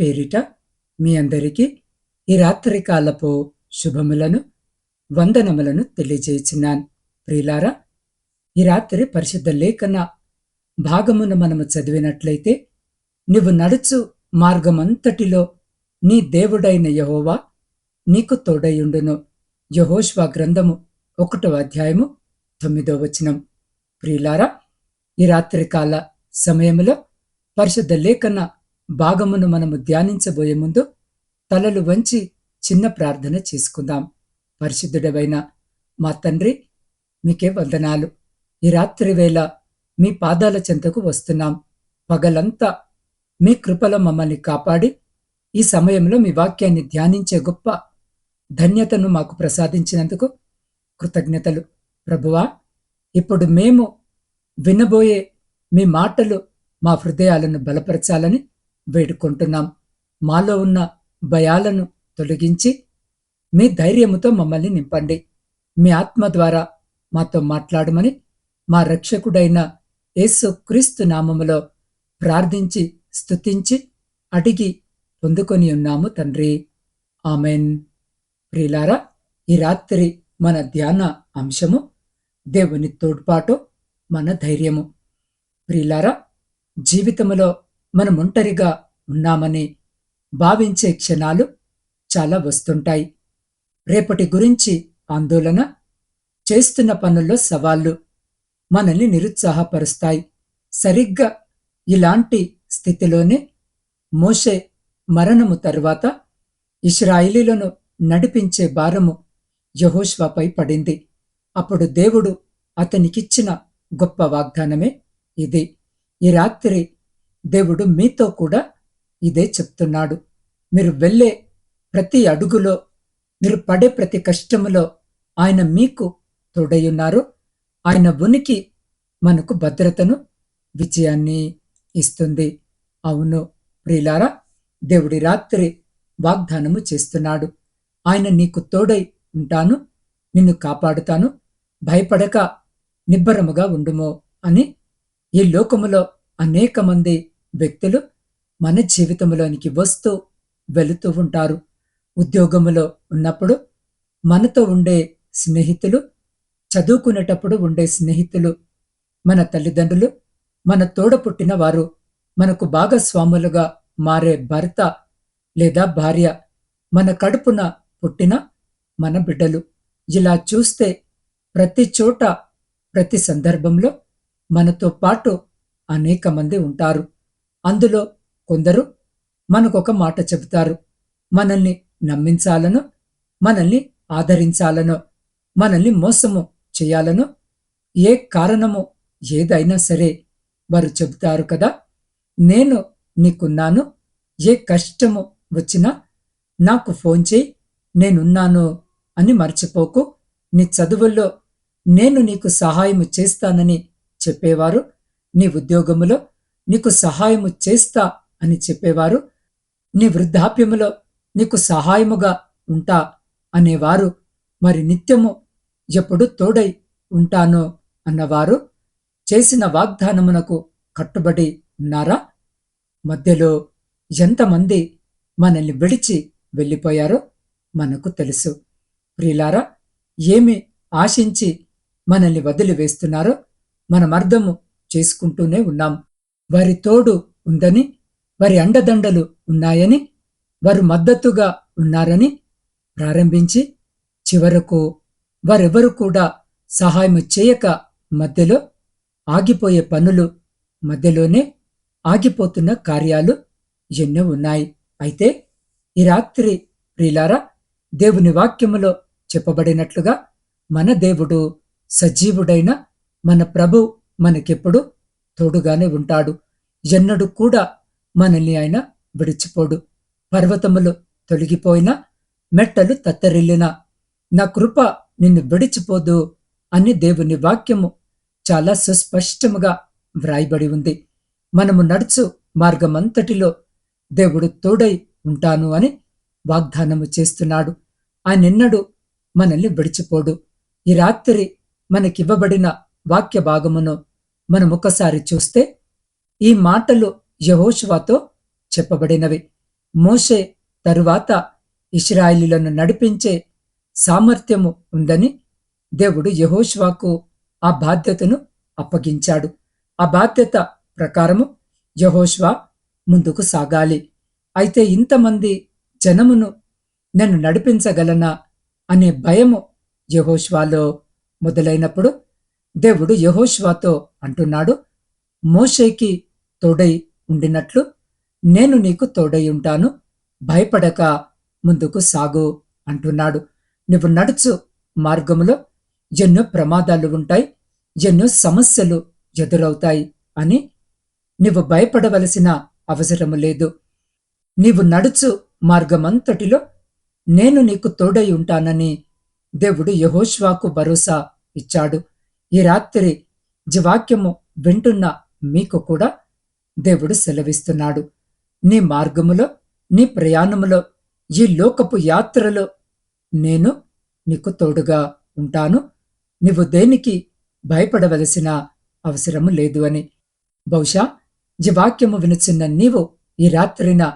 పేరిట మీ అందరికీ ఈ రాత్రికాలపు శుభములను వందనములను తెలియజేయుచున్నాను. ప్రియులారా ఈ రాత్రి పరిశుద్ధ లేఖన భాగమును మనము చదివినట్లయితే నువ్వు నడుచు మార్గమంతటిలో నీ దేవుడైన యహోవా నీకు తోడయుండును. యహోష్వా గ్రంథము ఒకటో అధ్యాయము తొమ్మిదో వచనం. ప్రియులారా ఈ రాత్రికాల సమయంలో పరిశుద్ధ లేఖన భాగమును మనము ధ్యానించబోయే ముందు తలలు వంచి చిన్న ప్రార్థన చేసుకుందాం. పరిశుద్ధుడవైన మా తండ్రి మీకే వందనాలు. ఈ రాత్రి వేళ మీ పాదాల చెంతకు వస్తున్నాం. పగలంతా మీ కృపలో మమ్మల్ని కాపాడి ఈ సమయంలో మీ వాక్యాన్ని ధ్యానించే గొప్ప ధన్యతను మాకు ప్రసాదించినందుకు కృతజ్ఞతలు. ప్రభువా ఇప్పుడు మేము వినబోయే మీ మాటలు మా హృదయాలను బలపరచాలని వేడుకుంటున్నాం. మాలో ఉన్న భయాలను తొలగించి మీ ధైర్యముతో మమ్మల్ని నింపండి. మీ ఆత్మ ద్వారా మాతో మాట్లాడమని మా రక్షకుడైన యేసు క్రీస్తు నామములో ప్రార్థించి స్తుతించి అడిగి పొందుకొని ఉన్నాము తండ్రి. ఆమెన్. ప్రియులారా ఈ రాత్రి మన ధ్యాన అంశము దేవుని తోడ్పాటు మన ధైర్యము. ప్రియులారా జీవితంలో మనం ఒంటరిగా ఉన్నామని భావించే క్షణాలు చాలా వస్తుంటాయి. రేపటి గురించి ఆందోళన చేస్తున్న పనుల్లో సవాళ్ళు మనల్ని నిరుత్సాహపరుస్తాయి. సరిగ్గా ఇలాంటి స్థితిలోనే మోషే మరణము తరువాత ఇస్రాయిలీలను నడిపించే భారము యహోష్వాపై పడింది. అప్పుడు దేవుడు అతనికిచ్చిన గొప్ప వాగ్దానమే ఇది. ఈ రాత్రి దేవుడు మీతో కూడా ఇదే చెప్తున్నాడు. మీరు వెళ్ళే ప్రతి అడుగులో మీరు పడే ప్రతి కష్టములో ఆయన మీకు తోడయ్యున్నారు. ఆయన ఉనికి మనకు భద్రతను విజయాన్ని ఇస్తుంది. అవును ప్రియులారా దేవుడి రాత్రి వాగ్దానము చేస్తున్నాడు. ఆయన నీకు తోడై ఉంటాను నిన్ను కాపాడుతాను. భయపడక నిబ్బరముగా ఉండుమో అని ఈ లోకములో అనేక మంది వ్యక్తులు మన జీవితంలోనికి వస్తూ వెళుతూ ఉంటారు. ఉద్యోగములో ఉన్నప్పుడు మనతో ఉండే స్నేహితులు చదువుకునేటప్పుడు ఉండే స్నేహితులు మన తల్లిదండ్రులు మన తోడ పుట్టిన వారు మనకు భాగస్వాములుగా మారే భర్త లేదా భార్య మన కడుపున పుట్టిన మన బిడ్డలు. ఇలా చూస్తే ప్రతి చోట ప్రతి సందర్భంలో మనతో పాటు అనేక మంది ఉంటారు. అందులో కొందరు మనకొక మాట చెబుతారు. మనల్ని నమ్మించాలనో మనల్ని ఆదరించాలనో మనల్ని మోసము చేయాలనో ఏ కారణము ఏదైనా సరే వారు చెబుతారు కదా. నేను నీకున్నాను ఏ కష్టము వచ్చినా నాకు ఫోన్ చేయి నేనున్నాను అని మర్చిపోకు. నీ చదువుల్లో నేను నీకు సహాయం చేస్తానని చెప్పేవారు. నీ ఉద్యోగములో నీకు సహాయము చేస్తా అని చెప్పేవారు. నీ వృద్ధాప్యములో నీకు సహాయముగా ఉంటా అనేవారు. మరి నిత్యము ఎప్పుడు తోడై ఉంటానో అన్నవారు చేసిన వాగ్దానమునకు కట్టుబడి ఉన్నారా? మధ్యలో ఎంతమంది మనల్ని విడిచి వెళ్ళిపోయారో మనకు తెలుసు. ప్రియులారా ఏమి ఆశించి మనల్ని వదిలివేస్తున్నారో మనం అర్థము చేసుకుంటూనే ఉన్నాం. వారి తోడు ఉందని వారి అండదండలు ఉన్నాయని వారు మద్దతుగా ఉన్నారని ప్రారంభించి చివరకు వారెవరు కూడా సహాయం చేయక మధ్యలో ఆగిపోయే పనులు మధ్యలోనే ఆగిపోతున్న కార్యాలు ఎన్నో ఉన్నాయి. అయితే ఈ రాత్రి ప్రిలారా దేవుని వాక్యములో చెప్పబడినట్లుగా మన దేవుడు సజీవుడైన మన ప్రభు మనకెప్పుడు తోడుగానే ఉంటాడు. ఎన్నడూ కూడా మనల్ని ఆయన విడిచిపోడు. పర్వతములు తొలగిపోయినా మెట్టలు తత్తరిల్లినా నా కృప నిన్ను విడిచిపోదు అని దేవుని వాక్యము చాలా సుస్పష్టముగా వ్రాయబడి ఉంది. మనము నడుచు మార్గమంతటిలో దేవుడు తోడై ఉంటాను అని వాగ్దానము చేస్తున్నాడు. ఆయనెన్నడూ మనల్ని విడిచిపోడు. ఈ రాత్రి మనకివ్వబడిన వాక్య భాగమును మనం ఒకసారి చూస్తే ఈ మాటలు యహోషువాతో చెప్పబడినవి. మోషే తరువాత ఇస్రాయిలీలను నడిపించే సామర్థ్యము ఉందని దేవుడు యహోష్వాకు ఆ బాధ్యతను అప్పగించాడు. ఆ బాధ్యత ప్రకారము యహోష్వా ముందుకు సాగాలి. అయితే ఇంతమంది జనమును నన్ను నడిపించగలనా అనే భయము యహోష్వాలో మొదలైనప్పుడు దేవుడు యహోష్వాతో అంటున్నాడు. మోషేకి తోడై ఉండినట్లు నేను నీకు తోడై ఉంటాను. భయపడక ముందుకు సాగు అంటున్నాడు. నువ్వు నడుచు మార్గములో ఎన్నో ప్రమాదాలు ఉంటాయి ఎన్నో సమస్యలు ఎదురవుతాయి అని నువ్వు భయపడవలసిన అవసరము లేదు. నీవు నడుచు మార్గమంతటిలో నేను నీకు తోడై ఉంటానని దేవుడు యహోష్వాకు భరోసా ఇచ్చాడు. ఈ రాత్రి వాక్యము వింటున్న మీకు కూడా దేవుడు సెలవిస్తున్నాడు. నీ మార్గములో నీ ప్రయాణములో ఈ లోకపు యాత్రలో నేను నీకు తోడుగా ఉంటాను. నీవు దేనికి భయపడవలసిన అవసరము లేదు అని. బహుశా ఈ వాక్యము వినుచున్న నీవు ఈ రాత్రిన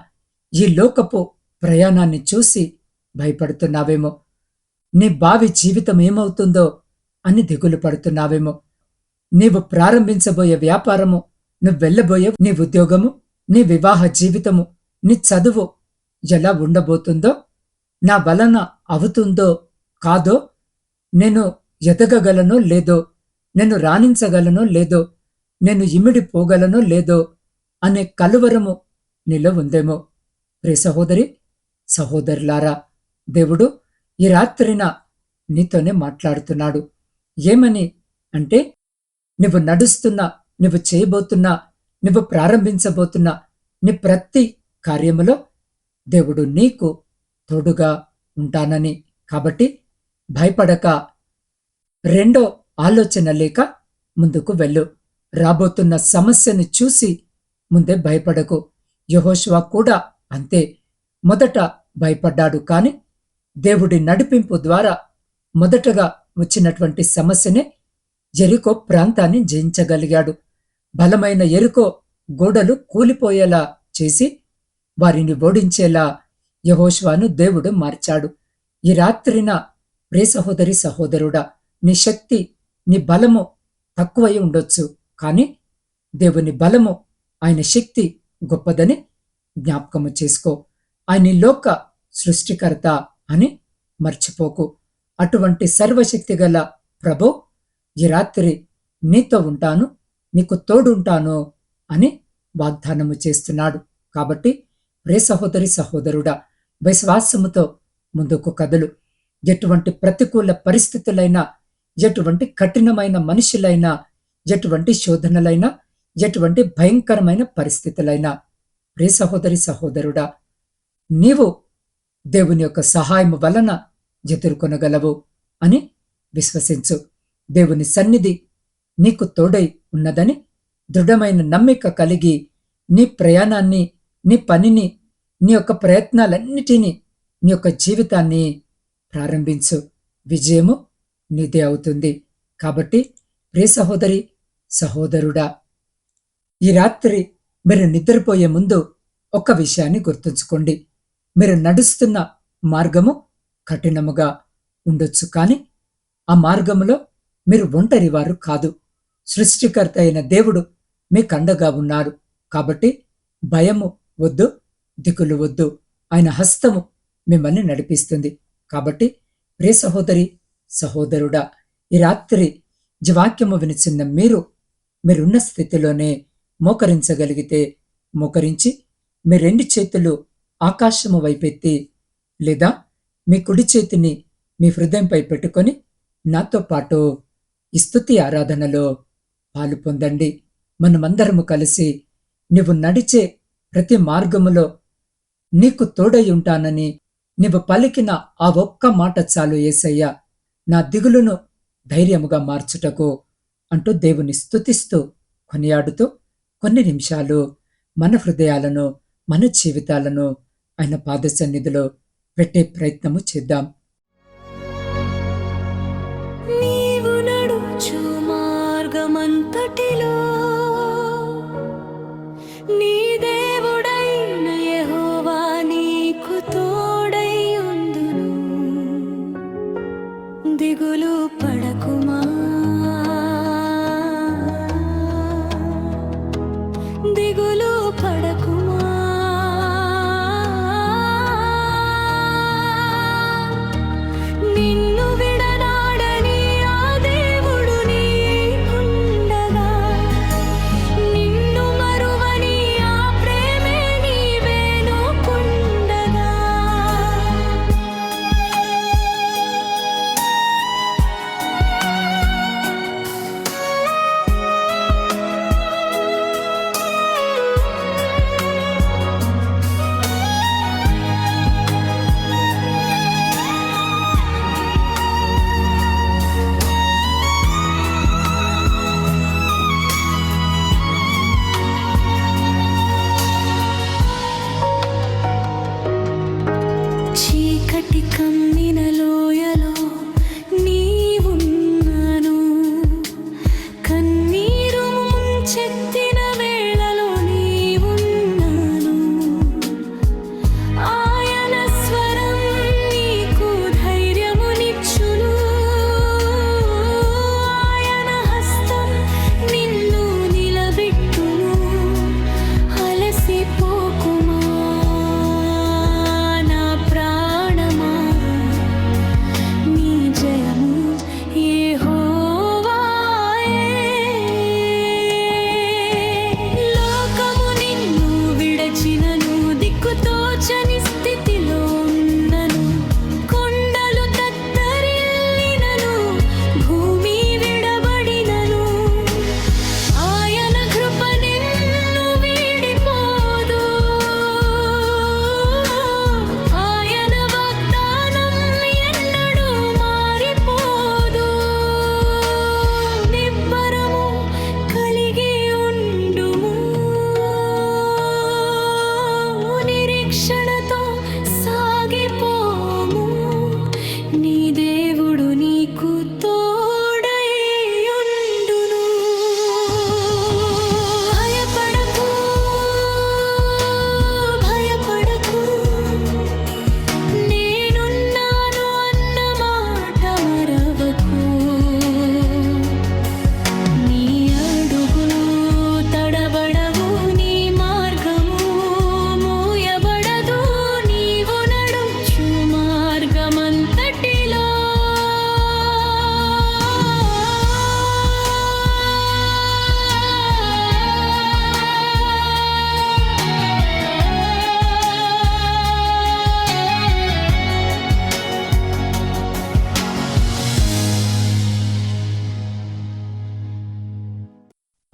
ఈ లోకపు ప్రయాణాన్ని చూసి భయపడుతున్నావేమో. నీ భావి జీవితం ఏమవుతుందో అని దిగులు పడుతున్నావేమో. నీవు ప్రారంభించబోయే వ్యాపారము నువ్వు వెళ్ళబోయే నీ ఉద్యోగము నీ వివాహ జీవితము నీ చదువు ఎలా ఉండబోతుందో నా వలన అవుతుందో కాదో నేను ఎదగగలనో లేదో నేను రాణించగలనో లేదో నేను ఇమిడిపోగలనో లేదో అనే కలువరము నీలో ఉందేమో. ప్రే సహోదరి సహోదరులారా దేవుడు ఈ రాత్రిన నీతోనే మాట్లాడుతున్నాడు. ఏమని అంటే నువ్వు నడుస్తున్నా నువ్వు చేయబోతున్నా నువ్వు ప్రారంభించబోతున్నా నీ ప్రతి కార్యములో దేవుడు నీకు తోడుగా ఉంటానని. కాబట్టి భయపడక. రెండో ఆలోచన లేక ముందుకు వెళ్ళు. రాబోతున్న సమస్యను చూసి ముందే భయపడకు. యహోష్వా కూడా అంతే. మొదట భయపడ్డాడు కాని దేవుడి నడిపింపు ద్వారా మొదటగా వచ్చినటువంటి సమస్యనే ఎరికో ప్రాంతాన్ని జయించగలిగాడు. బలమైన ఎరుకో గోడలు కూలిపోయేలా చేసి వారిని ఓడించేలా యహోష్వాను దేవుడు మార్చాడు. ఈ రాత్రిన ప్రే సహోదరి సహోదరుడా నీ శక్తి నీ బలము తక్కువై ఉండొచ్చు కాని దేవుని బలము ఆయన శక్తి గొప్పదని జ్ఞాపకము చేసుకో. ఆయన లోక సృష్టికర్త అని మర్చిపోకు. అటువంటి సర్వశక్తి గల ప్రభు ఈ రాత్రి నీతో ఉంటాను నీకు తోడుంటాను అని వాగ్దానము చేస్తున్నాడు. కాబట్టి రే సహోదరి సహోదరుడా విశ్వాసముతో ముందుకు కదలు. ఎటువంటి ప్రతికూల పరిస్థితులైనా ఎటువంటి కఠినమైన మనుషులైనా ఎటువంటి శోధనలైనా ఎటువంటి భయంకరమైన పరిస్థితులైనా రే సహోదరి సహోదరుడా నీవు దేవుని యొక్క సహాయము వలన ఎదుర్కొనగలవు అని విశ్వసించు. దేవుని సన్నిధి నీకు తోడై ఉన్నదని దృఢమైన నమ్మిక కలిగి నీ ప్రయాణాన్ని నీ పనిని నీ యొక్క ప్రయత్నాలన్నిటినీ నీ యొక్క జీవితాన్ని ప్రారంభించు. విజయము నీదే అవుతుంది. కాబట్టి ప్రియ సహోదరి సహోదరుడా ఈ రాత్రి మీరు నిద్రపోయే ముందు ఒక విషయాన్ని గుర్తుంచుకోండి. మీరు నడుస్తున్న మార్గము కఠినముగా ఉండొచ్చు కానీ ఆ మార్గములో మీరు ఒంటరి వారు కాదు. సృష్టికర్త అయిన దేవుడు మీకు అండగా ఉన్నారు. కాబట్టి భయము వద్దు దిగులు వద్దు. ఆయన హస్తము మిమ్మల్ని నడిపిస్తుంది. కాబట్టి ప్రే సహోదరి సహోదరుడా ఈ రాత్రి జవాక్యము వినిచిన్న మీరు మీరున్న స్థితిలోనే మోకరించగలిగితే మోకరించి మీ రెండు చేతులు ఆకాశము వైపెత్తి లేదా మీ కుడి చేతిని మీ హృదయంపై పెట్టుకొని నాతో పాటు ఈ స్తుతి ఆరాధనలో పాలు పొందండి. మనమందరము కలిసి నీవు నడిచే ప్రతి మార్గములో నీకు తోడై ఉంటానని నీవు పలికిన ఆ ఒక్క మాట చాలు ఏసయ్య. నా దిగులును ధైర్యముగా మార్చుటకు అంటూ దేవుని స్థుతిస్తూ కొనియాడుతూ కొన్ని నిమిషాలు మన హృదయాలను మన జీవితాలను ఆయన పాదసన్నిధిలో పెట్టే ప్రయత్నము చేద్దాం. దిగులు పడకుమా?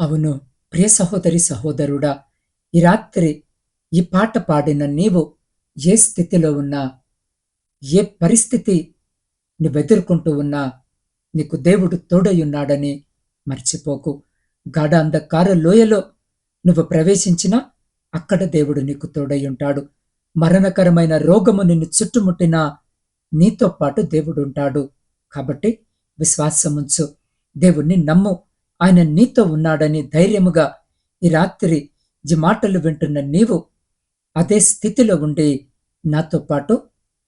అవును. ప్రియ సహోదరి సహోదరుడా ఈ రాత్రి ఈ పాట పాడిన నీవు ఏ స్థితిలో ఉన్నా ఏ పరిస్థితి నువ్వు ఎదుర్కొంటూ ఉన్నా నీకు దేవుడు తోడయున్నాడని మర్చిపోకు. గాఢ అంధకార లోయలో నువ్వు ప్రవేశించినా అక్కడ దేవుడు నీకు తోడయుంటాడు మరణకరమైన రోగము నిన్ను చుట్టుముట్టినా నీతో పాటు దేవుడు ఉంటాడు. కాబట్టి విశ్వాసముంచు. దేవుణ్ణి నమ్ము. ఆయన నీతో ఉన్నాడని ధైర్యముగా ఈ రాత్రి ఈ మాటలు వింటున్న నీవు అదే స్థితిలో ఉండి నాతో పాటు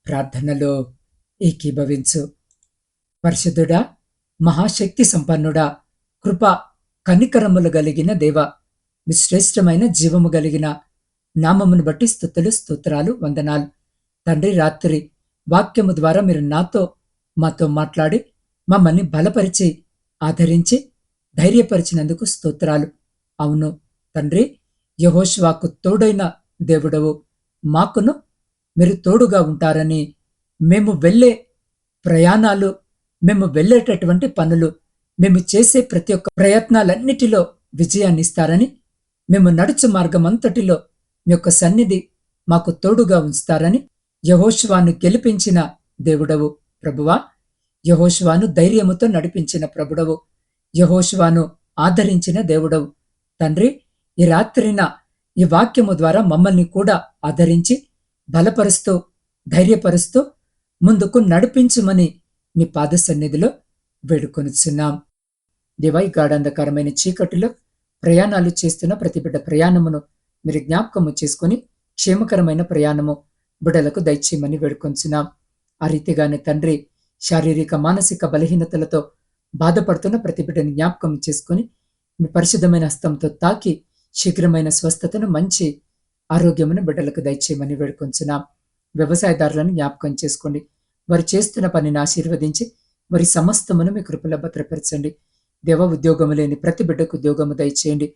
ప్రార్థనలో ఏకీభవించు. పరిశుద్ధుడా మహాశక్తి సంపన్నుడా కృప కనికరములు కలిగిన దేవ మీ శ్రేష్టమైన జీవము కలిగిన నామమును బట్టి స్థుతులు స్తోత్రాలు వందనాలు. తండ్రి రాత్రి వాక్యము ద్వారా మీరు నాతో మాతో మాట్లాడి మమ్మల్ని బలపరిచి ఆదరించి ధైర్యపరిచినందుకు స్తోత్రాలు. అవును తండ్రి యహోష్వాకు తోడైన దేవుడవు. మాకును మీరు తోడుగా ఉంటారని మేము వెళ్ళే ప్రయాణాలు మేము వెళ్ళేటటువంటి పనులు మేము చేసే ప్రతి ఒక్క ప్రయత్నాలన్నిటిలో విజయాన్ని ఇస్తారని మేము నడుచు మార్గం అంతటిలో మీ యొక్క సన్నిధి మాకు తోడుగా ఉంచుతారని యహోష్వాను గెలిపించిన దేవుడవు ప్రభువా. యహోష్వాను ధైర్యముతో నడిపించిన ప్రభుడవు. యహోష్వాను ఆదరించిన దేవుడవు. తండ్రి ఈ రాత్రిన ఈ వాక్యము ద్వారా మమ్మల్ని కూడా ఆదరించి బలపరుస్తూ ధైర్యపరుస్తూ ముందుకు నడిపించుమని నీ పాద సన్నిధిలో వేడుకొనిచున్నాం. దివై గాఢంధకరమైన చీకటిలో ప్రయాణాలు చేస్తున్న ప్రతి బిడ్డ ప్రయాణమును మీరు జ్ఞాపకము చేసుకుని క్షేమకరమైన ప్రయాణము బిడ్డలకు దయచేయమని వేడుకొంచున్నాం. ఆ రీతిగానే తండ్రి శారీరక మానసిక బలహీనతలతో బాధపడుతున్న ప్రతి బిడ్డని జ్ఞాపకం చేసుకుని మీ పరిశుద్ధమైన హస్తంతో తాకి శీఘ్రమైన స్వస్థతను మంచి ఆరోగ్యమును బిడ్డలకు దయచేయమని వేడుకొంచున్నాం. వ్యవసాయదారులను జ్ఞాపకం చేసుకోండి. వారు చేస్తున్న పనిని ఆశీర్వదించి వారి సమస్తమును మీ కృపలో భద్రపరచండి. దేవ ఉద్యోగము లేని ప్రతి బిడ్డకు ఉద్యోగము దయచేయండి.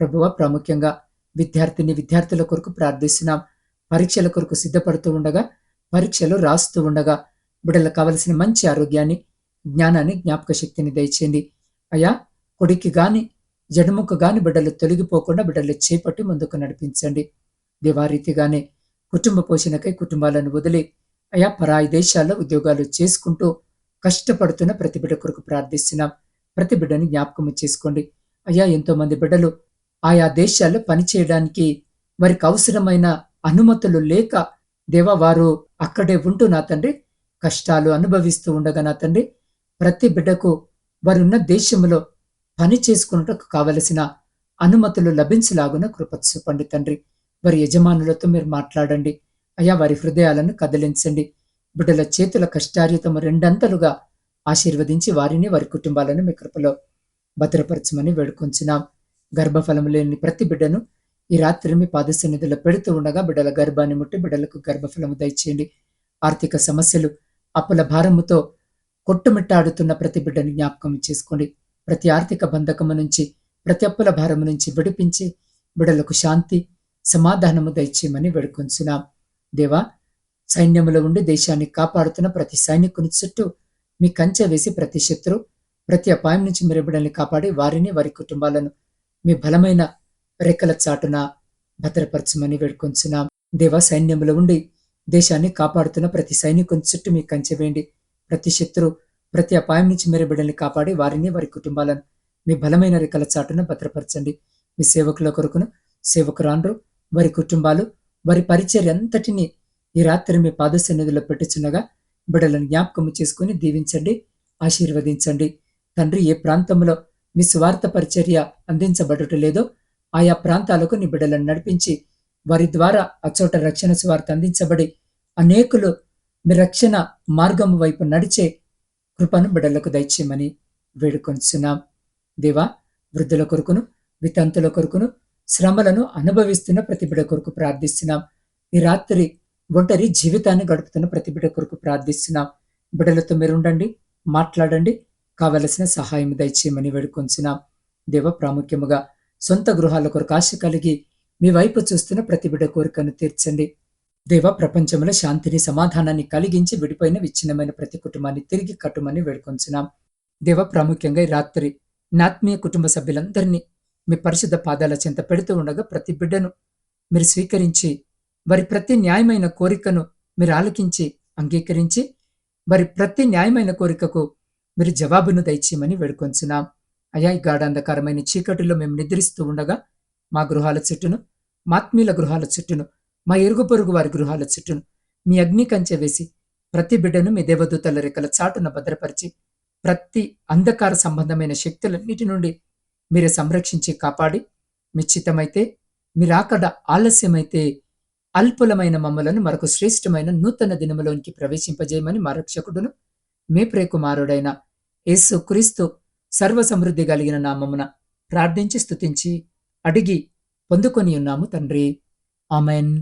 ప్రభువ ప్రాముఖ్యంగా విద్యార్థిని విద్యార్థుల కొరకు ప్రార్థిస్తున్నాం. పరీక్షల కొరకు సిద్ధపడుతూ ఉండగా పరీక్షలు రాస్తూ ఉండగా బిడ్డలకు కావలసిన మంచి ఆరోగ్యాన్ని జ్ఞానాన్ని జ్ఞాపక శక్తిని దయచేయండి. అయ్యా కొడికి గాని జడముకు గాని బిడ్డలు తొలగిపోకుండా బిడ్డలు చేపట్టి ముందుకు నడిపించండి. దివారీతిగానే కుటుంబ పోషణకై కుటుంబాలను వదిలి అయా పరాయి దేశాల్లో ఉద్యోగాలు చేసుకుంటూ కష్టపడుతున్న ప్రతి బిడ్డ కొరకు ప్రార్థిస్తున్నాం. ప్రతి బిడ్డని జ్ఞాపకం చేసుకోండి. అయ్యా ఎంతో మంది బిడ్డలు ఆయా దేశాల్లో పనిచేయడానికి వారికి అవసరమైన అనుమతులు లేక దేవా వారు అక్కడే ఉంటూ నా తండ్రి కష్టాలు అనుభవిస్తూ ఉండగా నా తండ్రి ప్రతి బిడ్డకు వారున్న దేశంలో పని చేసుకున్నటకు కావలసిన అనుమతులు లభించలాగున కృప చూపండి తండ్రి. వారి యజమానులతో మీరు మాట్లాడండి. అయ్యా వారి హృదయాలను కదిలించండి. బిడ్డల చేతుల కష్టార్యతము రెండంతలుగా ఆశీర్వదించి వారిని వారి కుటుంబాలను మీ కృపలో భద్రపరచమని వేడుకొంచున్నాం. గర్భఫలం లేని ప్రతి బిడ్డను ఈ రాత్రి మీ పాద సన్నిధిలో పెడుతూ ఉండగా బిడ్డల గర్భాన్ని ముట్టి బిడ్డలకు గర్భఫలము దయచేయండి. ఆర్థిక సమస్యలు అప్పుల భారముతో కొట్టుమిట్టాడుతున్న ప్రతి బిడ్డని జ్ఞాపకం చేసుకోండి ప్రతి ఆర్థిక బంధకము నుంచి ప్రతి అప్పుల భారము నుంచి విడిపించి బిడలకు శాంతి సమాధానము దయచేయమని వేడుకొంచున్నాం. దేవా సైన్యములో ఉండి దేశాన్ని కాపాడుతున్న ప్రతి సైనికుని చుట్టూ మీ కంచె వేసి ప్రతి శత్రు ప్రతి అపాయం నుంచి మీరు బిడ్డల్ని కాపాడి వారిని వారి కుటుంబాలను మీ బలమైన రెక్కల చాటున భద్రపరచమని వేడుకొంచున్నాం. దేవా సైన్యములో ఉండి దేశాన్ని కాపాడుతున్న ప్రతి సైనికుని చుట్టూ మీ కంచె వేయండి. ప్రతి శత్రు ప్రతి అపాయం నుంచి మీరు బిడ్డల్ని కాపాడి వారిని వారి కుటుంబాలను మీ బలమైన రెక్కల చాటున భద్రపరచండి. మీ సేవకుల కొరకును సేవకురాండ్రు వారి కుటుంబాలు వారి పరిచర్య అంతటిని ఈ రాత్రి మీ పాద సన్నిధిలో పెట్టుచున్నగా బిడ్డలను జ్ఞాపకము చేసుకుని దీవించండి ఆశీర్వదించండి. తండ్రి ఏ ప్రాంతంలో మీ స్వార్థ పరిచర్య అందించబడటం లేదో ఆయా ప్రాంతాలకు నీ బిడ్డలను నడిపించి వారి ద్వారా అచోట రక్షణ స్వార్థ అందించబడి అనేకులు మీ రక్షణ మార్గం వైపు నడిచే కృపను బిడ్డలకు దయచేయమని వేడుకొంచున్నాం. దేవా వృద్ధుల కొరకును వితంతుల కొరకును శ్రమలను అనుభవిస్తున్న ప్రతి బిడ్డ కొరకు ప్రార్థిస్తున్నాం. ఈ రాత్రి ఒంటరి జీవితాన్ని గడుపుతున్న ప్రతి బిడ్డ కొరకు ప్రార్థిస్తున్నాం. బిడ్డలతో మీరుండండి మాట్లాడండి కావలసిన సహాయం దయచేయమని వేడుకొంచున్నాం. దేవ ప్రాముఖ్యముగా సొంత గృహాల కొరకు ఆశ కలిగి మీ వైపు చూస్తున్న ప్రతిబిడ కోరికను తీర్చండి. దేవ ప్రపంచంలో శాంతిని సమాధానాన్ని కలిగించి విడిపోయిన విచ్ఛిన్నమైన ప్రతి కుటుంబాన్ని తిరిగి కట్టుమని వేడుకొంచున్నాం. దేవ ప్రాముఖ్యంగా ఈ రాత్రి నాత్మీయ కుటుంబ సభ్యులందరినీ మీ పరిశుద్ధ పాదాల చెంత పెడుతూ ఉండగా ప్రతి బిడ్డను మీరు స్వీకరించి వారి ప్రతి న్యాయమైన కోరికను మీరు ఆలకించి అంగీకరించి వారి ప్రతి న్యాయమైన కోరికకు మీరు జవాబును దయచేయమని వేడుకొంచున్నాం. అయా ఈ గాఢాంధకారమైన చీకటిలో మేము నిద్రిస్తూ ఉండగా మా గృహాల చుట్టూను మాత్మీయుల గృహాల చుట్టూను మా ఎరుగు పొరుగు వారి గృహాల చుట్టూను మీ అగ్ని కంచె వేసి ప్రతి బిడ్డను మీ దేవదూతల రెక్కల చాటున భద్రపరిచి ప్రతి అంధకార సంబంధమైన శక్తులన్నిటి నుండి మీరే సంరక్షించి కాపాడి మీ మీరాకడ ఆలస్యమైతే అల్పులమైన మమ్మలను మరొక శ్రేష్టమైన నూతన దినములోనికి ప్రవేశింపజేయమని మా రక్షకుడును మీ ప్రేకుమారుడైన యేసు క్రీస్తు సర్వ సమృద్ధి కలిగిన నామమున ప్రార్థించి స్తుతించి అడిగి పొందుకొని ఉన్నాము తండ్రి. ఆమెన్.